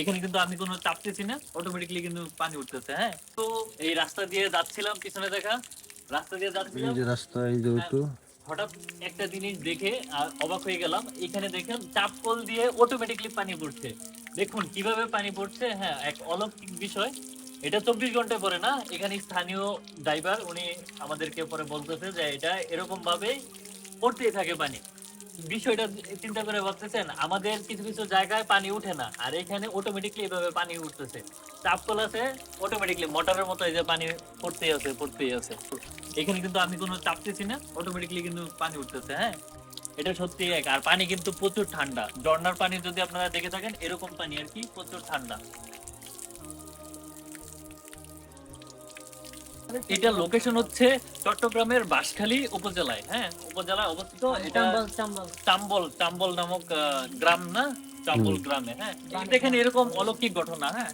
এখানে কিন্তু আমি কোনো চাপতেছি না অটোমেটিকলি কিন্তু পানি উঠতেছে হ্যাঁ? তো এই রাস্তা দিয়ে যাচ্ছিলাম পিছনে দেখা রাস্তা দিয়ে যাচ্ছিলাম। যে রাস্তা এই যে ওটু হঠাৎ একটা জিনিস দেখে অবাক হয়ে গেলাম। এখানে দেখেন চাপ কল দিয়ে অটোমেটিকলি পানি পড়ছে। দেখুন কীভাবে পানি পড়ছে হ্যাঁ এক অলৌকিক বিষয়। এটা চব্বিশ ঘন্টায় পরে না? এখানে স্থানীয় ড্রাইভার উনি আমাদেরকে পরে বলতেছে যে এটা এরকম ভাবে পড়তেই থাকে পানি। বিষয়টা চিন্তা করে ভাবতেছেন, আমাদের কিছু কিছু জায়গায় পানি উঠে না, আর এখানে অটোমেটিকলি এভাবে পানি উঠতেছে। চাপ অটোমেটিকলি মোটরের মতো এই যে পানি পড়তেই আছে পড়তেই আছে। এখানে কিন্তু আমি কোনো চাপতেছি না অটোমেটিকলি কিন্তু পানি উঠতেছে হ্যাঁ? এটা সত্যি এক, আর পানি কিন্তু প্রচুর ঠান্ডা। ঝর্ণার পানি যদি আপনারা দেখে থাকেন, এরকম পানি আর কি প্রচুর ঠান্ডা। এটা লোকেশন হচ্ছে চট্টগ্রামের বাঁশখালী উপজেলায় হ্যাঁ? উপজেলায় অবস্থিত এটা টাম্বল চাম্বল। চাম্বল চাম্বল নামক আহ, গ্রাম না? চাম্বল গ্রামে হ্যাঁ? দেখেন এরকম অলৌকিক ঘটনা হ্যাঁ?